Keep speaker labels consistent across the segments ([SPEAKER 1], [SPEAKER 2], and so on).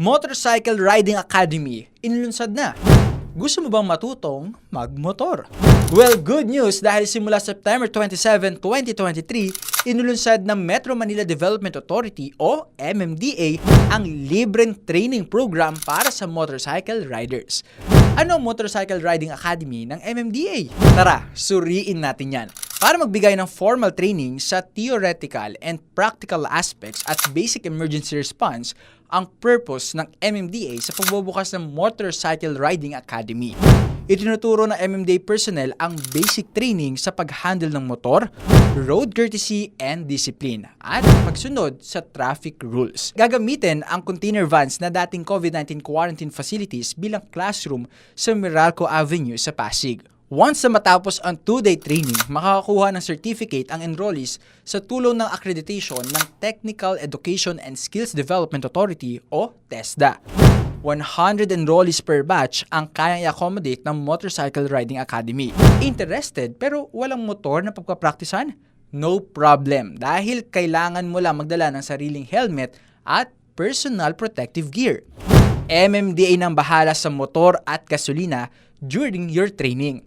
[SPEAKER 1] Motorcycle Riding Academy, inlunsad na. Gusto mo bang matutong magmotor? Well, good news dahil simula September 27, 2023, inulunsad ng Metro Manila Development Authority o MMDA ang libreng training program para sa motorcycle riders. Ano ang Motorcycle Riding Academy ng MMDA? Tara, suriin natin yan. Para magbigay ng formal training sa theoretical and practical aspects at basic emergency response, ang purpose ng MMDA sa pagbubukas ng Motorcycle Riding Academy. Itinuturo ng MMDA personnel ang basic training sa pag-handle ng motor, road courtesy and discipline, at pagsunod sa traffic rules. Gagamitin ang container vans na dating COVID-19 quarantine facilities bilang classroom sa Meralco Avenue sa Pasig. Once na matapos ang two-day training, makakakuha ng certificate ang enrollees sa tulong ng accreditation ng Technical Education and Skills Development Authority o TESDA. 100 enrollees per batch ang kayang i-accommodate ng Motorcycle Riding Academy. Interested pero walang motor na pagpapraktisan? No problem dahil kailangan mo lang magdala ng sariling helmet at personal protective gear. MMDA nang bahala sa motor at gasolina during your training.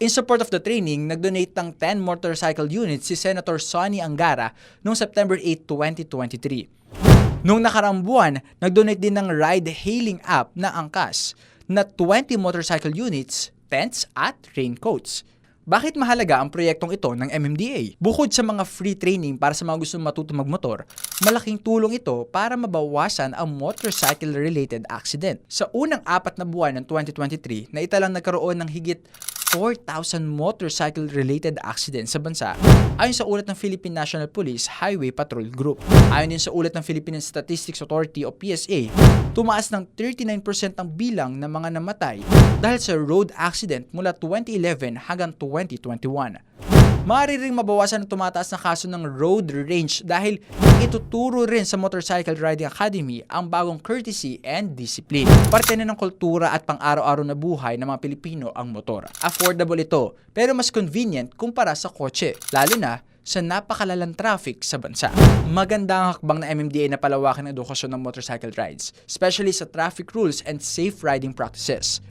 [SPEAKER 1] In support of the training, nag-donate ng 10 motorcycle units si Senator Sonny Angara noong September 8, 2023. Noong nakaraang buwan, nag-donate din ng ride-hailing app na Angkas na 20 motorcycle units, tents at raincoats. Bakit mahalaga ang proyektong ito ng MMDA? Bukod sa mga free training para sa mga gustong matuto magmotor, malaking tulong ito para mabawasan ang motorcycle-related accident. Sa unang apat na buwan ng 2023, na italang nagkaroon ng higit 4,000 motorcycle-related accidents sa bansa ayon sa ulat ng Philippine National Police Highway Patrol Group. Ayon din sa ulat ng Philippine Statistics Authority o PSA, tumaas ng 39% ang bilang ng mga namatay dahil sa road accident mula 2011 hanggang 2021. Maaari mabawasan ang tumataas na kaso ng road rage dahil ituturo rin sa Motorcycle Riding Academy ang bagong courtesy and discipline. Parte na ng kultura at pang-araw-araw na buhay ng mga Pilipino ang motor. Affordable ito, pero mas convenient kumpara sa kotse, lalo na sa napakalalang traffic sa bansa. Maganda ang hakbang ng MMDA na palawakin ang edukasyon ng motorcycle rides, especially sa traffic rules and safe riding practices.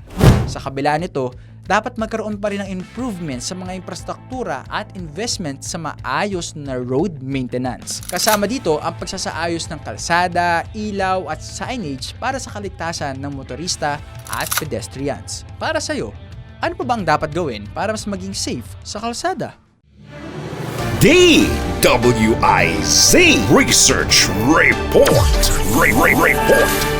[SPEAKER 1] Sa kabila nito, dapat magkaroon pa rin ng improvement sa mga infrastruktura at investment sa maayos na road maintenance. Kasama dito ang pagsasaayos ng kalsada, ilaw at signage para sa kaligtasan ng motorista at pedestrians. Para sa'yo, ano pa bang dapat gawin para mas maging safe sa kalsada?
[SPEAKER 2] DWIZ Research Report. Re- Re- Report.